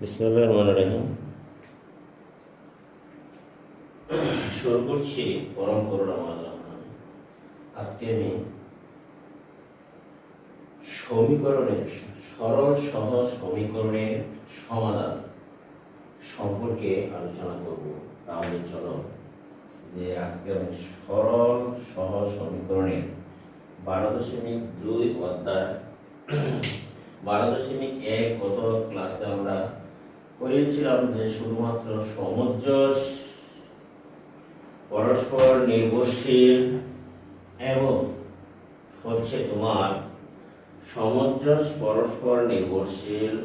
বিসমুল্লাহ রহমান রাহিম শুরু করছি পরম করুণাময় রহমান আজকে আমি সমীকরণের, সরল সহজ সমীকরণের সমাধান সম্পর্কে আলোচনা করব। তাহলে চলো, যে আজকে আমি সরল সহজ সমীকরণের বারো দশমিক দুই অধ্যায়, বারো দশমিক এক গত ক্লাসে আমরা করেছিলাম যে শুধুমাত্র সমঞ্জস পরস্পর নির্ভরশীল এবং হচ্ছে তোমার সমঞ্জস পরস্পর নির্ভরশীল,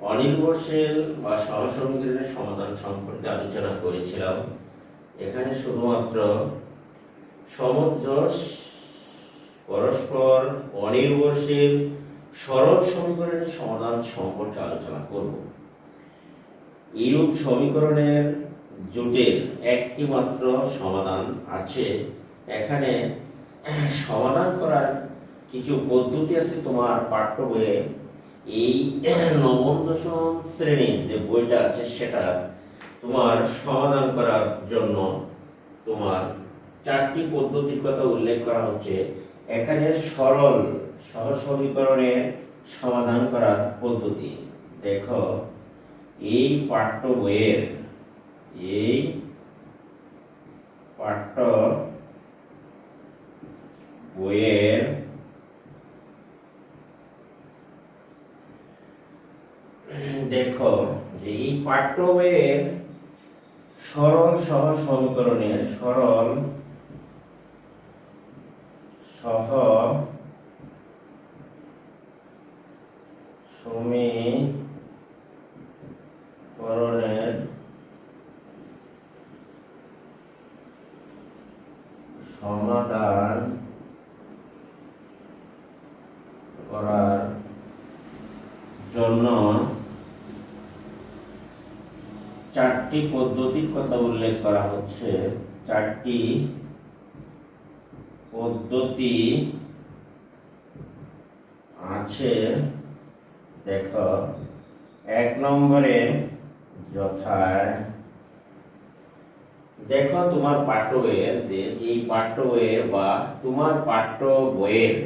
অনির্ভরশীল বা সহসমীকরণের সমাধান সম্পর্কে আলোচনা করেছিলাম। এখানে শুধুমাত্র সমঞ্জস পরস্পর অনির্ভরশীল, সরল সমীকরণের সমাধান সম্পর্কে আলোচনা করব। এইরূপ সমীকরণের জোটের একটি মাত্র সমাধান আছে। এখানে সমাধান করার কিছু পদ্ধতি আছে তোমার পাঠ্য বইয়ে। এই নবম দশম শ্রেণির যে বইটা আছে সেটা তোমার সমাধান করার জন্য তোমার চারটি পদ্ধতির কথা উল্লেখ করা হচ্ছে। এখানে সরল সহজ সমীকরণের সমাধান করার পদ্ধতি। দেখো এই পাঠ্য বইয়ের, এই পাঠ্য বইয়ের দেখো যে এই পাঠ্য বইয়ের সরল সহজ সমীকরণের সরল সহ সমীকরণের সমাধান করার জন্য চারটি পদ্ধতির কথা উল্লেখ করা হচ্ছে। চারটি পদ্ধতি আছে। দেখো, এক নম্বরে যথায়। দেখো তোমার পাঠ্য বইয়ের যে এই পাঠ্য বইয়ের বা তোমার পাঠ্য বইয়ের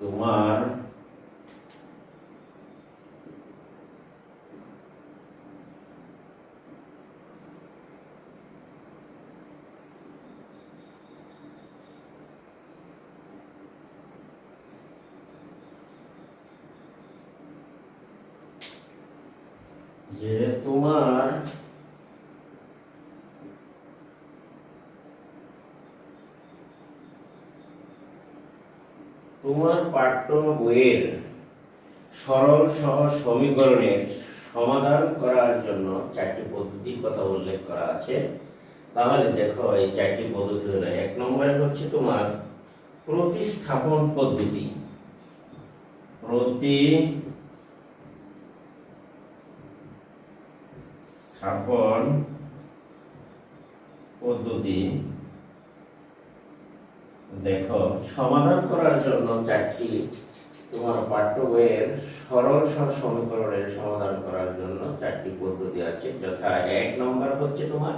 তোমার যে তোমার তোমার পাঠ্য বইয়ের সরল সহজ সমীকরণের সমাধান করার জন্য চারটি পদ্ধতির কথা উল্লেখ করা আছে। তাহলে দেখো, এই চারটি পদ্ধতি হলো, এক নম্বরে হচ্ছে তোমার প্রতিস্থাপন পদ্ধতি। প্রতি স্থাপন পদ্ধতি দেখো, সমাধান করার জন্য চারটি তোমার পাঠ্য বইয়ের সরল সমীকরণের সমাধান করার জন্য চারটি পদ্ধতি আছে। যথা এক নম্বর হচ্ছে তোমার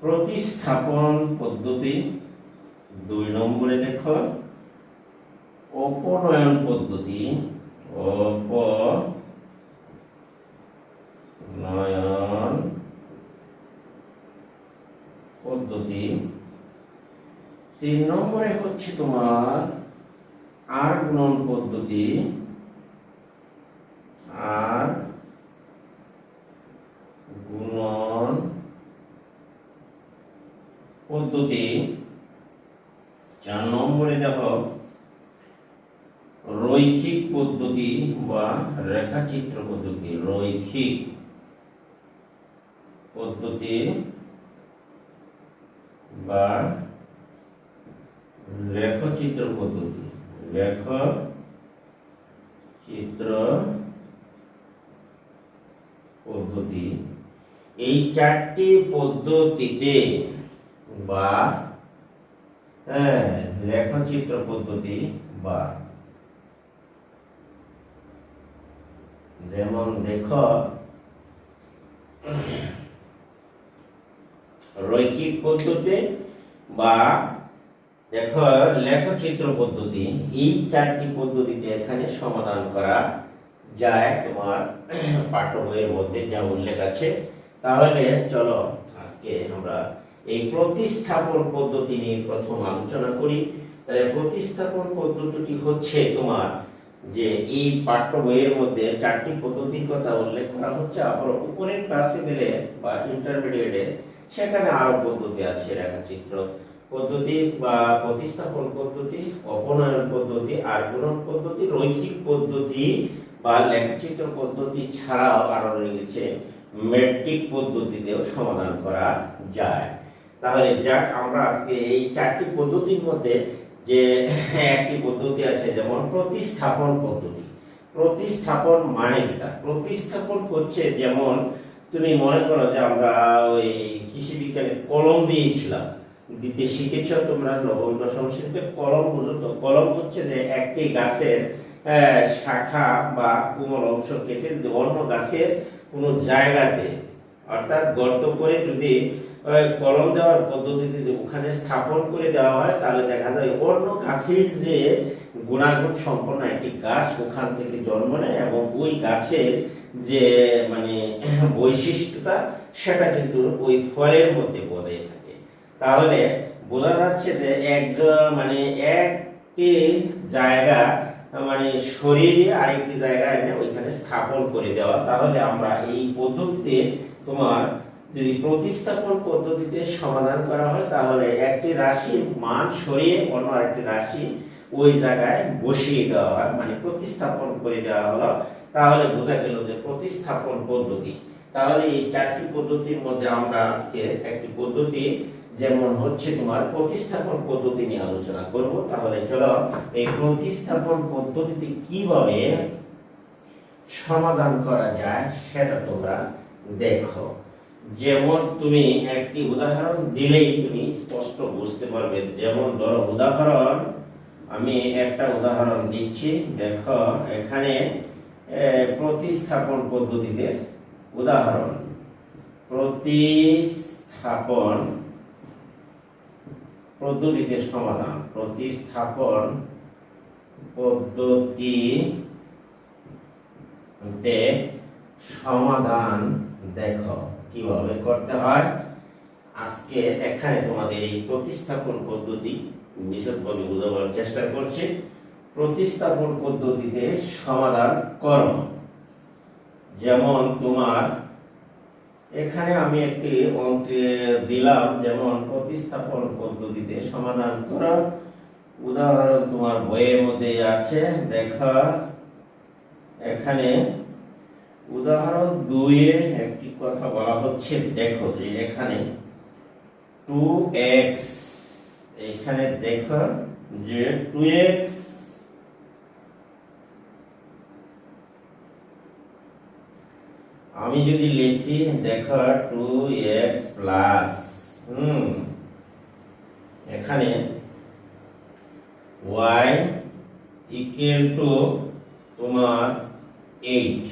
প্রতিস্থাপন পদ্ধতি। দুই নম্বরে দেখো অপনয়ন পদ্ধতি। অপ নয়ন পদ্ধতি। তিন নম্বরে হচ্ছে তোমার আর গুণন পদ্ধতি। আর গুণন পদ্ধতি। চার নম্বরে দেখো, রৈখিক পদ্ধতি বা রেখাচিত্র পদ্ধতি, রৈখিক। পদ্ধতি বা লেখচিত্র পদ্ধতি। লেখ চিত্র পদ্ধতি। এই চারটি পদ্ধতিতে বা হ্যাঁ পদ্ধতি বা, যেমন দেখো রৈখিক পদ্ধতি বা দেখো, লেখচিত্র পদ্ধতি, এই চারটি পদ্ধতিতে এখানে সমাধান করা যায় তোমার পাঠ্য বইয়ের মধ্যে যা উল্লেখ আছে। তাহলে চলো আজকে আমরা এই প্রতিস্থাপন পদ্ধতি নিয়ে প্রথম আলোচনা করি। তাহলে প্রতিস্থাপন পদ্ধতিটি হচ্ছে তোমার যে এই পাঠ্য বইয়ের মধ্যে চারটি পদ্ধতির কথা উল্লেখ করা হচ্ছে। আবার উপরের ক্লাসে গেলে বা ইন্টারমিডিয়েটে সেখানে আরও পদ্ধতি আছে, রেখাচিত্র পদ্ধতি বা প্রতিস্থাপন পদ্ধতি, অপনয়ন পদ্ধতি আর গুণন পদ্ধতি, রৈখিক পদ্ধতি বা লেখাচিত্র পদ্ধতি ছাড়াও আরও রয়েছে, মেট্রিক পদ্ধতিতেও সমাধান করা যায়। তাহলে যাক, আমরা আজকে এই চারটি পদ্ধতির মধ্যে যে একটি পদ্ধতি আছে, যেমন প্রতিস্থাপন পদ্ধতি। প্রতিস্থাপন মানে প্রতিস্থাপন হচ্ছে যেমন তুমি মনে করো যে আমরা ওই কৃষি বিজ্ঞানে কলম দিয়েছিলাম। দিতে শিখেছ তোমরা নবম, দশম শ্রেণীতে কলম বুঝো তো কলম হচ্ছে যে একটি গাছের শাখা বা কোমল অংশ কেটে অন্য গাছের কোনো জায়গাতে, অর্থাৎ গর্ত করে যদি কলম দেওয়ার পদ্ধতিতে যদি ওখানে স্থাপন করে দেওয়া হয়, তাহলে দেখা যায় অন্য গাছের যে গুণাগুণ সম্পন্ন একটি গাছ ওখান থেকে জন্ম নেয় এবং ওই গাছের যে মানে বৈশিষ্ট্যতা সেটা কিন্তু ওই ফলের মধ্যে বজায় থাকে। তাহলে বোঝা যাচ্ছে যে একজন মানে একটি জায়গা মানে দিয়ে আরেকটি জায়গায় এনে ওইখানে স্থাপন করে দেওয়া। তাহলে আমরা এই পদ্ধতিতে তোমার যদি প্রতিস্থাপন পদ্ধতিতে সমাধান করা হয়, তাহলে একটি রাশির মান সরিয়ে অন্য আরেকটি রাশি ওই জায়গায় বসিয়ে দেওয়া হয় মানে প্রতিস্থাপন করে দেওয়া হলো। তাহলে বোঝা গেল যে প্রতিস্থাপন পদ্ধতি। তাহলে এই চারটি পদ্ধতির মধ্যে আমরা আজকে একটি পদ্ধতি যেমন হচ্ছে তোমার প্রতিস্থাপন পদ্ধতি নিয়ে আলোচনা করব। তাহলে চলো এই প্রতিস্থাপন পদ্ধতিতে কীভাবে সমাধান করা যায় সেটা তোমরা দেখো। যেমন তুমি একটি উদাহরণ দিলেই তুমি স্পষ্ট বুঝতে পারবে। যেমন ধরো উদাহরণ, আমি একটা উদাহরণ দিচ্ছি। দেখো, এখানে প্রতিস্থাপন পদ্ধতিতে উদাহরণ, প্রতিস্থাপন পদ্ধতিতে সমাধান, প্রতিস্থাপন পদ্ধতিতে সমাধান দেখো কীভাবে করতে হয়। আজকে এখানে তোমাদের এই প্রতিস্থাপন পদ্ধতি বিশদভাবে বোঝাবার চেষ্টা করছি। প্রতিস্থাপন পদ্ধতিতে সমাধান করো। যেমন তোমার, এখানে আমি একটি অঙ্কে দিলাম, যেমন প্রতিস্থাপন পদ্ধতিতে সমাধান করো। উদাহরণ তোমার বইয়ের মধ্যে আছে, দেখা। এখানে উদাহরণ দুইয়ে একটি কথা বলা হচ্ছে, দেখো যে এখানে টু এক্স এখানে দেখো যে টু এক্স আমি যদি লিখি দেখো টু এক্স প্লাস হুম, এখানে ওয়াই ইকুয়াল টু তোমার এইট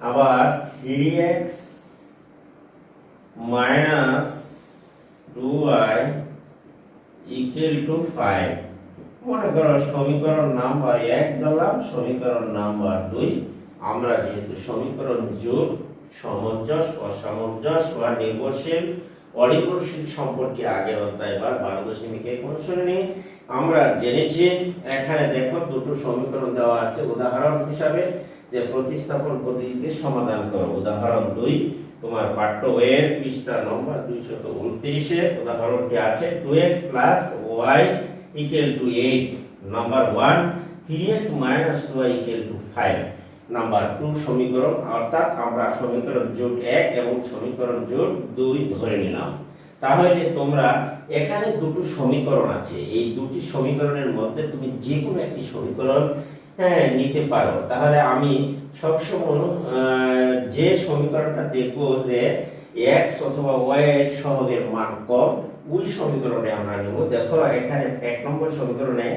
আবার three X minus two Y equal to five মনে করো সমীকরণ নাম্বার এক দিলাম সমীকরণ নাম্বার দুই আমরা যেহেতু সমীকরণ জোট সামঞ্জস অসামঞ্জস বা নির্ভরশীল, অনির্ভরশীল সম্পর্কে আগের অধ্যায় বা বারো দশমিক এক অনুসরণে আমরা জেনেছি, এখানে দেখো দুটো সমীকরণ দেওয়া আছে। উদাহরণ হিসাবে যে প্রতিস্থাপন পদ্ধতিতে সমাধান করো। উদাহরণ দুই, তোমার পাঠ্য বইয়ের পৃষ্ঠা নম্বর দুইশত উনত্রিশে, উদাহরণটি আছে two X plus Y equal to eight number one three X minus two Y equal to five number two সমীকরণ, অর্থাৎ আমরা সমীকরণ জোট এক এবং সমীকরণ জোট দুই ধরে নিলাম। তাহলে তোমরা এখানে দুটো সমীকরণ আছে। এই দুটি সমীকরণের মধ্যে তুমি যে কোনো একটি সমীকরণ হ্যাঁ নিতে পারো। তাহলে আমি সবসময় যে সমীকরণটা দেখব যে এক্স অথবা ওয়াই এর সহগের মান কম, ওই সমীকরণে আমরা নেব। দেখো, এখানে এক নম্বর সমীকরণে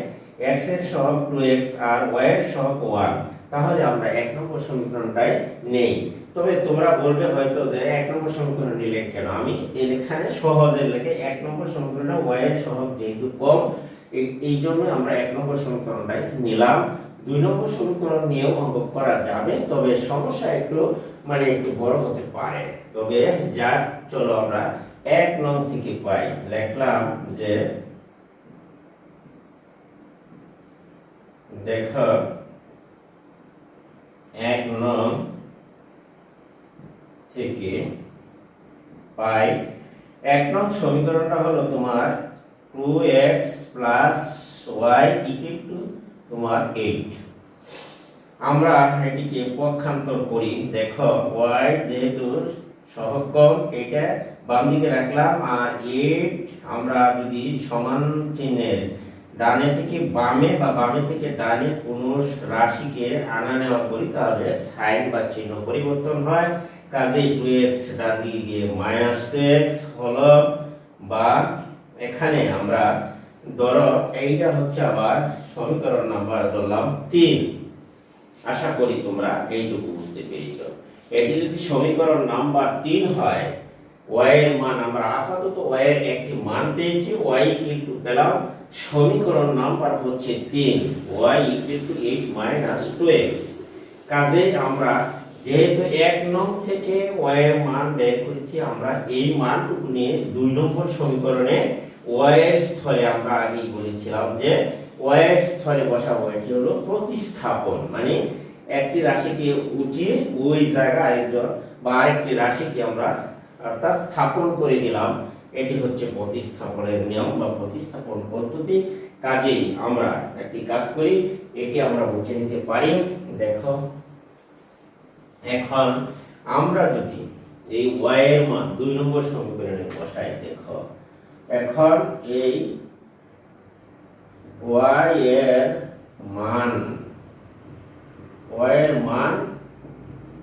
এক্সের সহগ টু এক্স আর ওয়াই এর সহগ ওয়ান তাহলে আমরা এক নম্বর সমীকরণটাই নেই। তবে তোমরা বলবে হয়তো যে এক নম্বর সমীকরণ নিলেন কেন? আমি এখানে সহজে লেগে এক নম্বর সমীকরণে y এর সহগ যেহেতু কম, এই- এই জন্য আমরা এক নম্বর সমীকরণটাই নিলাম। দুই নম্বর সমীকরণ নিয়েও অঙ্ক করা যাবে, তবে সমস্যা একটু মানে একটু বড় হতে পারে। তবে যা চলো আমরা এক নং থেকে পাই। লিখলাম যে, দেখো এক নং থেকে পাই। এক নং সমীকরণটা হলো তোমার two X plus Y equal to তোমার এইট আমরা এটিকে পক্ষান্তর করি। দেখো ওয়াই যেহেতু সহকম এটা বাম দিকে রাখলাম, আর এইট আমরা যদি সমান চিহ্নের ডানে থেকে বামে বা বামে থেকে ডানে কোনো রাশিকে আনা নেওয়া করি, তাহলে সাইন বা চিহ্ন পরিবর্তন হয়। কাজে টু এক্স ডান দিকে গিয়ে মাইনাস টু এক্স হলো বা এখানে আমরা ধরো এইটা হচ্ছে আবার সমীকরণ নাম্বার ধরলাম তিন। আশা করি তোমরা এইটুকু বুঝতে পেরেছ। এটি যদি সমীকরণ নাম্বার তিন হয়, y এর মান আমরা আপাতত ওয়াই এর একটি মান পেয়েছি ওয়াই কিন্তু পেলাম। সমীকরণ নাম্বার হচ্ছে তিন। Equal to eight minus two X কাজে আমরা যেহেতু এক নং থেকে y এর মান বের করেছি, আমরা এই মানটুকু নিয়ে দুই নম্বর সমীকরণে y এর স্থলে আমরা আগেই বলেছিলাম যে y এর স্থলে বসাবো, এটি হলো প্রতিস্থাপন। মানে একটি রাশিকে উঠিয়ে ওই জায়গায় আরেকজন বা আরেকটি রাশিকে আমরা অর্থাৎ স্থাপন করে দিলাম। এটি হচ্ছে প্রতিস্থাপনের নিয়ম বা প্রতিস্থাপন পদ্ধতি। কাজেই আমরা একটি কাজ করি, এটি আমরা বুঝে নিতে পারি। দেখো, এখন আমরা যদি এই y এর মান দুই নম্বর সমীকরণে বসাই, দেখো, এখন এই y এর মান, y এর মান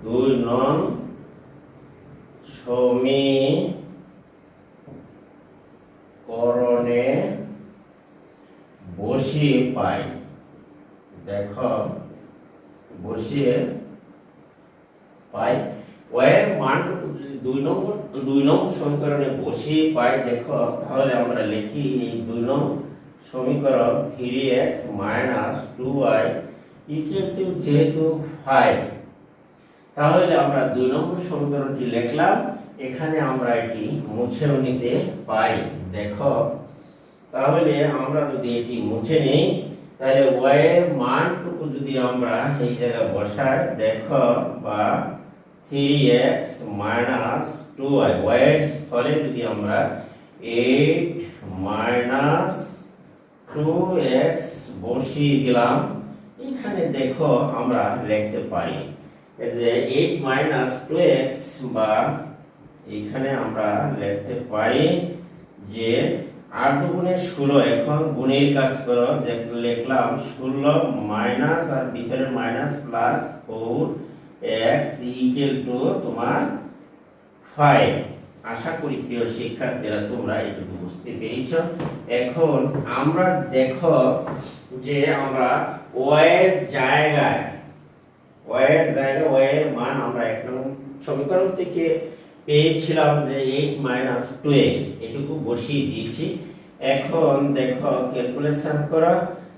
দুই নং সমীকরণে বসিয়ে পাই। দেখো, বসিয়ে পাই। ওয়ের যদি দুই নম্বর দুই নম্বর সমীকরণে বসিয়ে পাই, দেখো, তাহলে আমরা লিখি এই দুই নম্বর সমীকরণ three X minus two Y equal to যেহেতু ফাইভ তাহলে আমরা দুই নম্বর সমীকরণটি লিখলাম, এখানে আমরা এটি মুছেও নিতে পারি। দেখো তাহলে আমরা যদি এটি মুছে নিই, তাহলে এর মানটুকু যদি আমরা এই জায়গায় বসাই, দেখো, বা three X minus two Y Y এর স্থলে যদি আমরা এইট মাইনাস টু এক্স বসিয়ে দিলাম, এখানে দেখো আমরা লিখতে পারি যে এইট মাইনাস টু এক্স বা এখানে আমরা লিখতে পারি যে আট দুগুণে ষোলো, এখন গুণের কাজ করো লিখলাম ষোলো মাইনাস আর ভিতরে minus plus four X equal to তোমার ফাইভ আশা করি প্রিয় শিক্ষার্থীরা, তোমরা এটুকু বুঝতে পেরেছ। এখন আমরা দেখো যে আমরা ওয়ের জায়গায় ওয়ের জায়গায় ওয়ের মান আমরা এক নম্বর সমীকরণ থেকে পেয়েছিলাম যে এইট মাইনাস টু এক্স এটুকু বসিয়ে দিয়েছি। এখন দেখো ক্যালকুলেশন করা।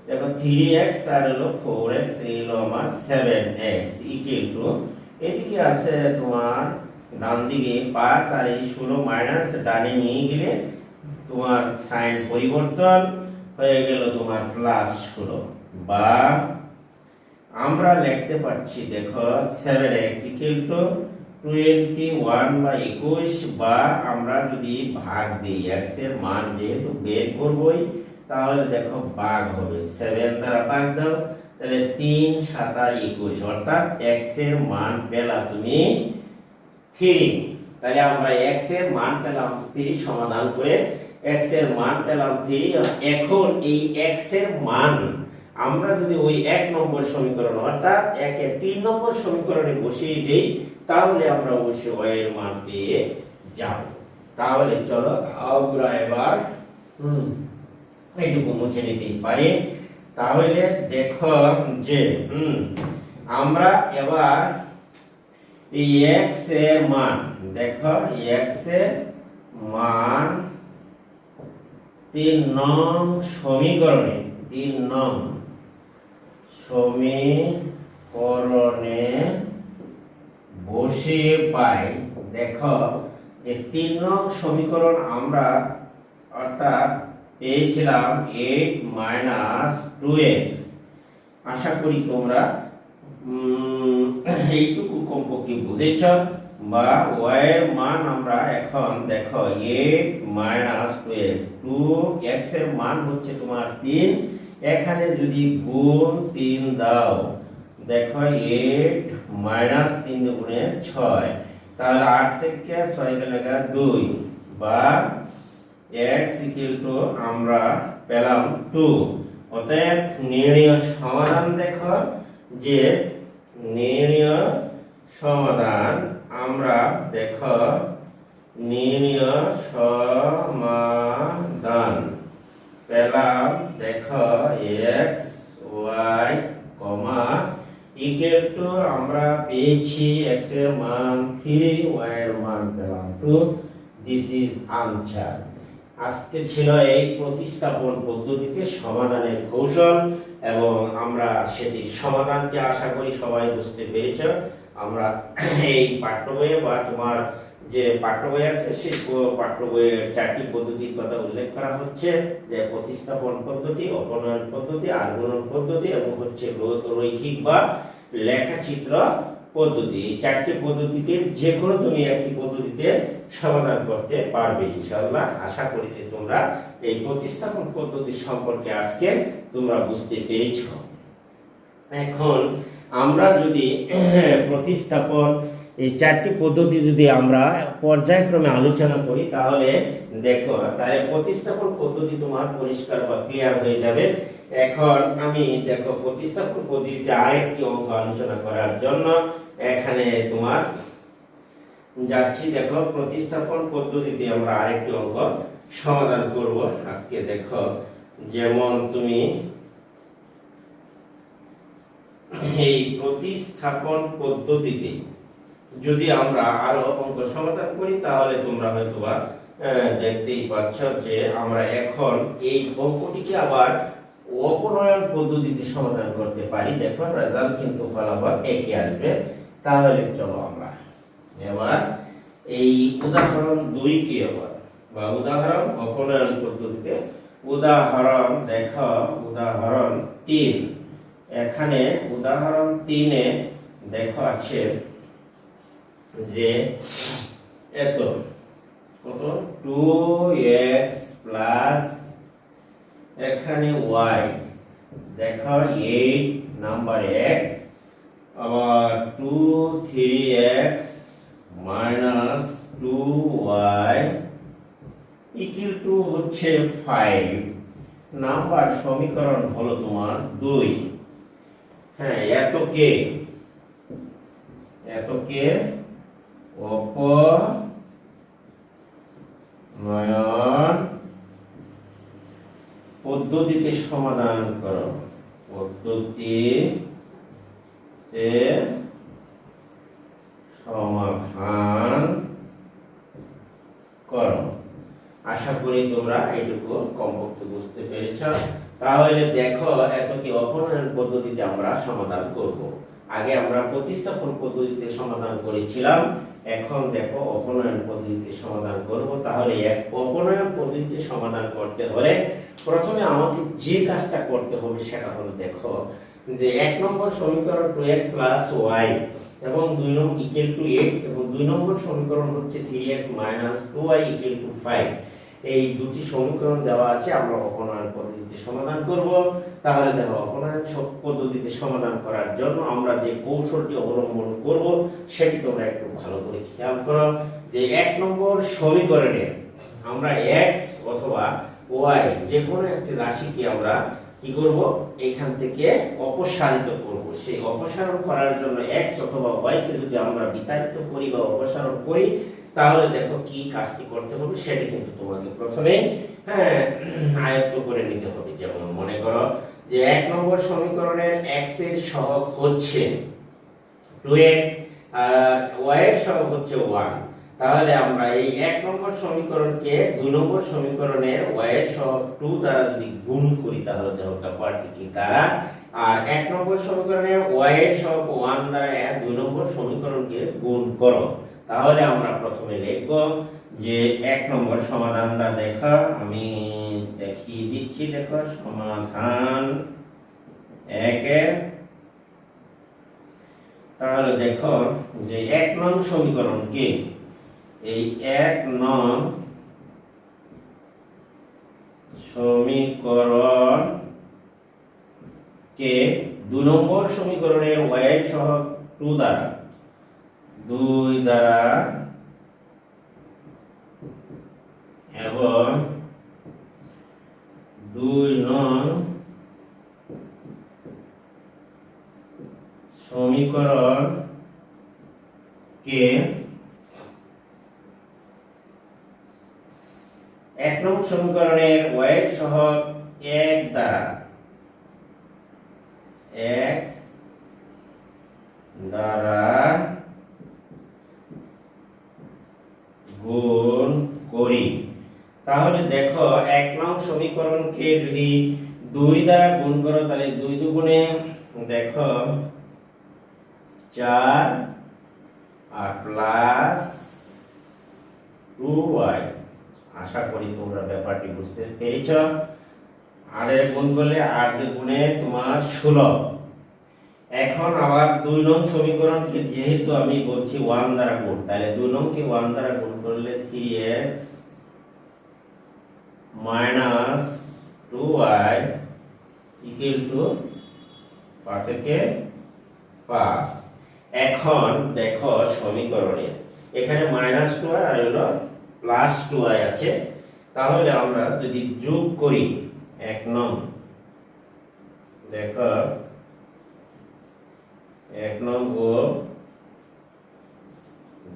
দেখো থ্রি এক্স আর হলো ফোর এক্স এই হলো আমার সেভেন এক্স ইকুয়াল টু এদিকে আছে তোমার ডান দিকে পাঁচ আর এই ষোলো মাইনাস ডানে নিয়ে গেলে তোমার সাইন পরিবর্তন হয়ে গেল তোমার প্লাস ষোলো। বা আমরা লিখতে পারছি, দেখো seven X equal to twenty one বা একুশ বা আমরা যদি ভাগ দিই এক্সের মান যেহেতু বের করবই, তাহলে দেখো ভাগ হবে সেভেন দ্বারা ভাগ দাও, তাহলে তিন সাতা একুশ, অর্থাৎ এক্সের মান পেলা তুমি থ্রি তাহলে আমরা এক্সের মান পেলাম থ্রি সমাধান করে এক্সের মান পেলাম থ্রি এখন এই এক্সের মান, আমরা যদি ওই এক নম্বর সমীকরণ, অর্থাৎ একে তিন নম্বর সমীকরণে বসিয়ে দেই তাহলে আমরা অবশ্যই y এর মান পেয়ে যাব। তাহলে চলো আমরা এবার, হুম, এইটুকু মুছে নিতেই পারি। তাহলে দেখো যে, হুম, আমরা এবার এই x এর মান, দেখো x এর মান তিন নং সমীকরণে, তিন নং সমীকরণে বসে পাই। দেখো যে তিন নং সমীকরণ আমরা অর্থাৎ পেয়েছিলাম এইট মাইনাস টু এক্স আশা করি তোমরা এইটুকু কমপক্ষে বুঝেছ বা এর মান আমরা এখন দেখো eight minus two X two এক্সের মান হচ্ছে তোমার তিন। এখানে যদি গুণ তিন দাও দেখো এইট মাইনাস তিন গুণে ছয়। তাহলে আট থেকে ছয় গেলে দুই বা x ইকুয়াল টু আমরা পেলাম টু অতএব নির্ণয় সমাধান দেখো যে নির্ণয় সমাধান আমরা দেখো নির্ণয় সমাধান পেলাম দেখো x, y comma equal to আমরা পেয়েছি x এর মান 3 y এর মান পেলাম 2 দিস ইজ আনসার আজকে ছিল এই প্রতিস্থাপন পদ্ধতিতে সমাধানের কৌশল এবং আমরা সেটি সমাধানকে আশা করি সবাই বুঝতে পেরেছ। আমরা এই পাঠ্য বা তোমার যে পাঠ্য বই আছে সেই পাঠ্য বইয়ের চারটি পদ্ধতির কথা উল্লেখ করা হচ্ছে, যে প্রতিস্থাপন পদ্ধতি, অপনয়ন পদ্ধতি আগুণন পদ্ধতি এবং হচ্ছে রৈখিক বা লেখাচিত্র পদ্ধতি। এই চারটি পদ্ধতিতে যে কোনো তুমি একটি পদ্ধতিতে সমাধান করতে পারবে ইনশাআল্লাহ। আশা করি যে তোমরা এই প্রতিস্থাপন পদ্ধতি সম্পর্কে আজকে তোমরা বুঝতে পেরেছ। এখন আমরা যদি প্রতিস্থাপন এই চারটি পদ্ধতি যদি আমরা পর্যায়ক্রমে আলোচনা করি, তাহলে দেখো, তাহলে প্রতিস্থাপন পদ্ধতি তোমার পরিষ্কার বা ক্লিয়ার হয়ে যাবে। এখন আমি দেখো, প্রতিস্থাপন পদ্ধতিতে আরেকটি অঙ্ক আলোচনা করার জন্য এখানে তোমার যাচ্ছি। দেখো, প্রতিস্থাপন পদ্ধতিতে আমরা আরেকটি অঙ্ক সমাধান করব। আজকে দেখো, যেমন তুমি এই প্রতিস্থাপন পদ্ধতিতে যদি আমরা আরও অঙ্ক সমাধান করি, তাহলে তোমরা হয়তো বা দেখতেই পাচ্ছ যে আমরা এখন এই অঙ্কটিকে আবার অপনয়ন পদ্ধতিতে সমাধান করতে পারি। দেখো রেজাল্ট কিন্তু ফলাফল একই আসবে। তাহলে চলো আমরা এবার এই উদাহরণ দুইটি আবার, বা উদাহরণ অপনয়ন পদ্ধতিতে উদাহরণ দেখো, উদাহরণ তিন। এখানে উদাহরণ তিনে দেখো আছে যে এত? কত? টু এক্স প্লাস এখানে ওয়াই দেখো এইট নাম্বার এক আবার two three X minus two Y equal to হচ্ছে ফাইভ নাম্বার সমীকরণ হলো তোমার দুই। হ্যাঁ এত কে? এত কে? অপনয়ন পদ্ধতিতে সমাধান করো। পদ্ধতিতে সমাধান করো। আশা করি তোমরা এইটুকু কমপক্ষে বুঝতে পেরেছ। তাহলে দেখো এত কি অপনয়ন পদ্ধতিতে আমরা সমাধান করব। আগে আমরা প্রতিস্থাপন পদ্ধতিতে সমাধান করেছিলাম। এখন দেখো অপনয়ন পদ্ধতিতে সমাধান করব, তাহলে এক অপনয়ন পদ্ধতিতে সমাধান করতে হলে প্রথমে আমাকে যে কাজটা করতে হবে সেটা হলো দেখো যে এক নম্বর সমীকরণ টু এক্স প্লাস ওয়াই এবং দুই নম্বর ইকুয়াল টু এইট এবং দুই নম্বর সমীকরণ হচ্ছে three X minus two Y equal to five এই দুটি সমীকরণ দেওয়া আছে, আমরা অপনয়ন পদ্ধতিতে সমাধান করব। তাহলে দেখো, অপনয়ন পদ্ধতিতে সমাধান করার জন্য আমরা যে কৌশলটি অবলম্বন করব, সেটি তোমরা একটু ভালো করে খেয়াল করো যে এক নম্বর সমীকরণে আমরা এক্স অথবা ওয়াই যে কোনো একটি রাশিকে আমরা কি করব? এখান থেকে অপসারিত করব। সেই অপসারণ করার জন্য এক্স অথবা ওয়াই কে যদি আমরা বিতাড়িত করি বা অপসারণ করি তাহলে দেখো কি কাজটি করতে হবে সেটা কিন্তু তোমাকে প্রথমে হ্যাঁ আয়ত্ত করে নিতে হবে। যেমন মনে করো যে এক নম্বর সমীকরণের এক্সের সহগ হচ্ছে টু এক্স আর ওয়াই এর সহগ হচ্ছে ওয়ান তাহলে আমরা এই এক নম্বর সমীকরণকে দুই নম্বর সমীকরণের ওয়াই এর সহগ টু দ্বারা যদি গুণ করি, তাহলে দেহটা পাল্টি দ্বারা? আর এক নম্বর সমীকরণে ওয়াই এর সহগ ওয়ান দ্বারা এক, দুই নম্বর সমীকরণকে গুণ করো। তাহলে আমরা প্রথমে লিখব যে এক নম্বর সমাধানটা দেখা, আমি দেখিয়ে দিচ্ছি, দেখো, সমাধান একের তাহলে দেখো যে এক নং সমীকরণ কি? এই এক নং সমীকরণ কে? দুই নম্বর সমীকরণে ওয়াই সহ টু দ্বারা। দুই দ্বারা এবং দুই নং সমীকরণ কে? এক নং সমীকরণের ওয়াই সহ এক দ্বারা। এক দ্বারা গুণ করি। তাহলে দেখো, এক নং সমীকরণকে যদি দুই দ্বারা গুণ করো, তাহলে দুই দুগুণে দেখো, চার আর প্লাস টু ওয়াই আশা করি তোমরা ব্যাপারটি বুঝতে পেরেছ। আর এর গুণ করলে আট গুণে তোমার ষোলো। এখন আবার দুই নং সমীকরণকে যেহেতু আমি বলছি ওয়ান দ্বারা গুণ, তাহলে দুই নংকে ওয়ান দ্বারা গুণ করলে three X minus two Y equal to পাঁচেকে পাঁচ এখন দেখো সমীকরণে, এখানে মাইনাস টু আর হলো প্লাস টু আই আছে। তাহলে আমরা যদি যোগ করি, এক নং, দেখো এক নং ও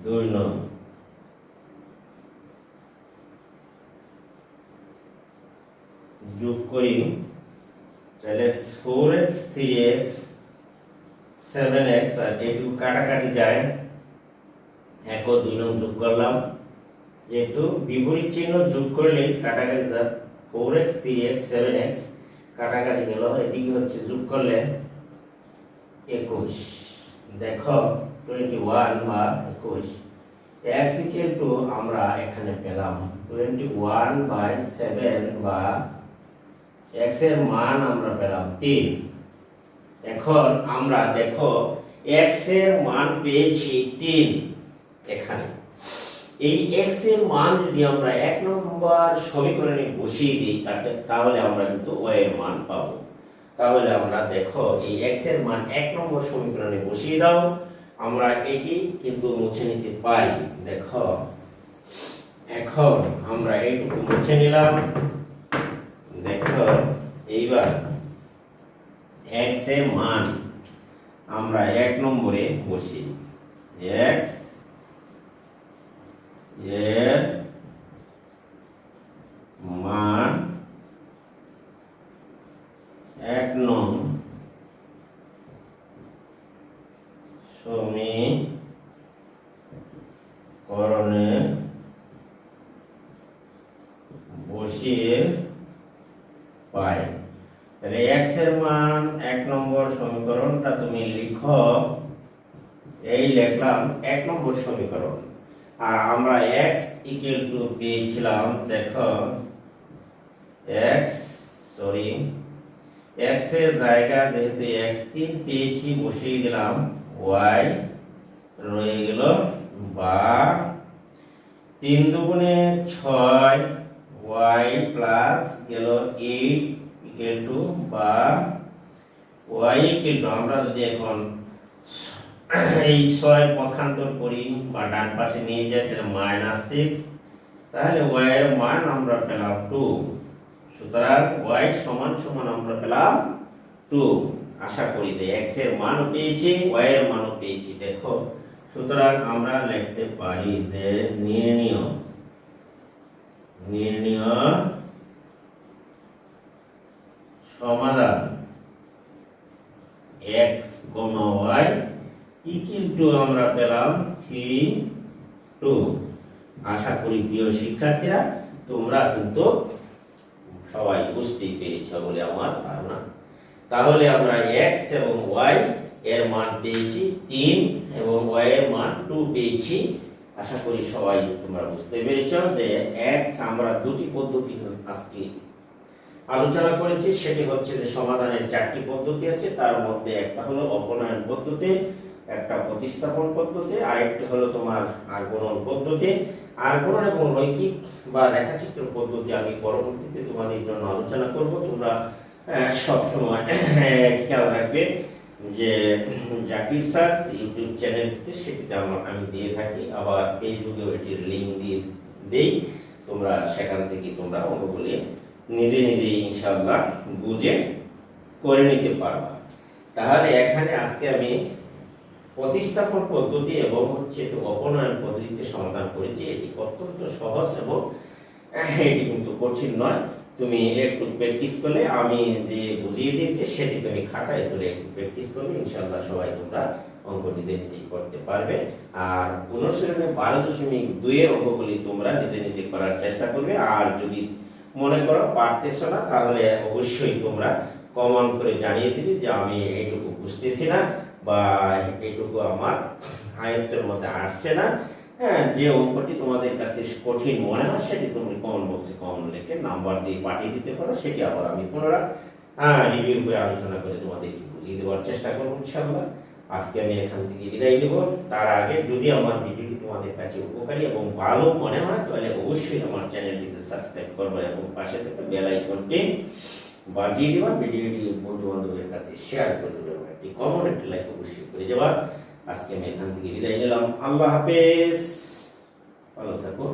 দুই নং। যোগ করি, তাহলে four X three X seven X আর যেহেতু কাটাকাটি যায়, এক ও দুই নং যোগ করলাম। যেহেতু বিপরীত চিহ্ন যোগ করলে কাটাকাটি four X three X seven X কাটাকাটি গেল, এদিকে হচ্ছে যোগ করলে একুশ। দেখো টোয়েন্টি ওয়ান বা একুশ। এক্স ইকুয়াল টু আমরা এখানে পেলাম। টোয়েন্টি ওয়ান বাই সেভেন বা এক্সের মান আমরা পেলাম তিন। এখন আমরা দেখো এক্সের মান পেয়েছি তিন এখানে। এই এক্সের মান যদি আমরা এক নম্বর সমীকরণে বসিয়ে দিই তাকে তাহলে আমরা কিন্তু এর মান পাবো। তাহলে আমরা দেখো, এই এক্সের মান এক নম্বর সমীকরণে বসিয়ে দাও। আমরা এটি কিন্তু মুছে নিতে পারি। দেখো, এখন আমরা এইটুকু মুছে নিলাম। দেখো, এইবার এক্সের মান আমরা এক নম্বরে বসি। এক্সের মান এক নং সমীকরণে বসিয়ে পাই। তাহলে এক্সের মান এক নম্বর সমীকরণটা তুমি লিখো। এই লিখলাম এক নম্বর সমীকরণ। আর আমরা এক্স ইকুয়াল টু পেয়েছিলাম, দেখো এক্স সরি এক্সের জায়গা যেহেতু এক্স তিন পেয়েছি, বসিয়ে দিলাম ওয়াই রয়ে গেল বা তিন দুগুণে ছয় ওয়াই প্লাস গেল এইট টু বা ওয়াই ইকুয়াল আমরা যদি এখন এই ছয় পক্ষান্তর করি বা ডান পাশে নিয়ে যাই, তাহলে মাইনাস সিক্স তাহলে ওয়াই এর মান আমরা পেলাম টু সুতরাং ওয়াই সমান সমান আমরা পেলাম টু আশা করি যে এক্সের মানও পেয়েছি ওয়াই এর মানও পেয়েছি, দেখো। সুতরাং আমরা লিখতে পারি যে নির্ণীয় নির্ণীয় সমাধান x y ইকুয়াল টু আমরা পেলাম থ্রি টু আশা করি প্রিয় শিক্ষার্থীরা, তোমরা কিন্তু সবাই বুঝতেই পেরেছ বলে আমার ধারণা। তাহলে আমরা এক্স এবং ওয়াই এর মান পেয়েছি তিন এবং ওয়াই এর মান টু পেয়েছি। আশা করি সবাই তোমরা বুঝতে পেরেছ যে এক্স আমরা দুটি পদ্ধতি আজকে আলোচনা করেছি। সেটি হচ্ছে যে সমাধানের চারটি পদ্ধতি আছে, তার মধ্যে একটা হলো অপনয়ন পদ্ধতি, একটা প্রতিস্থাপন পদ্ধতি, আরেকটি হলো তোমার আর্গণন পদ্ধতি। আর্গণন এবং রৈখিক বা রেখাচিত্র পদ্ধতি আমি পরবর্তীতে তোমাদের জন্য আলোচনা করব। তোমরা সব সময় খেয়াল রাখবে যে জাকির স্যার ইউটিউব চ্যানেলটিতে সেটিতে আমার, আমি দিয়ে থাকি। আবার ফেসবুকে এটির লিঙ্ক দিয়ে দেই। তোমরা সেখান থেকে তোমরা অঙ্কগুলি নিজে নিজে ইনশাআল্লাহ বুঝে করে নিতে পারবা। তাহলে এখানে আজকে আমি প্রতিস্থাপন পদ্ধতি এবং হচ্ছে অপনয়ন পদ্ধতিতে সমাধান করেছি, এটি অত্যন্ত সহজ এবং এটি কিন্তু কঠিন নয়। তুমি একটু প্র্যাকটিস করলে, আমি যে বুঝিয়ে দিয়েছি সেটি তুমি খাতায় করে একটু প্র্যাকটিস করলে ইনশাল্লাহ সবাই তোমরা অঙ্ক নিজে করতে পারবে। আর অনুশীলনে বারো দশমিক দুইয়ের অঙ্কগুলি তোমরা নিজে নিজে করার চেষ্টা করবে। আর যদি মনে করো পারতেছো না, তাহলে অবশ্যই তোমরা কমন করে জানিয়ে দিবি যে আমি এইটুকু বুঝতেছি না। বা এইটুকু আমার আয়ত্তের মধ্যে আসছে না। হ্যাঁ যে অঙ্কটি তোমাদের কাছে কঠিন মনে হয়, সেটি তুমি কমন বক্সে কমন লিখে নাম্বার দিয়ে পাঠিয়ে দিতে পারো, সেটি আবার আমি পুনরায় হ্যাঁ রিভিউ করে আলোচনা করে তোমাদেরকে বুঝিয়ে দেওয়ার চেষ্টা করব ইনশাআল্লাহ। আজকে আমি এখান থেকে বিদায় নেব। তার আগে যদি আমার ভিডিওটি তোমাদের কাছে উপকারী এবং ভালো মনে হয়, তাহলে অবশ্যই আমার চ্যানেলটিকে সাবস্ক্রাইব করবে এবং পাশে থেকে বেল আইকনটি বাজিয়ে দেবা। ভিডিওটি বন্ধু বান্ধবের কাছে শেয়ার করে দেবে। একটি কমন একটি লাইক অবশ্যই করে যাবা আজকে আমি এখান থেকে বিদায় নিলাম আল্লাহ হাফেজ ভালো থাকুন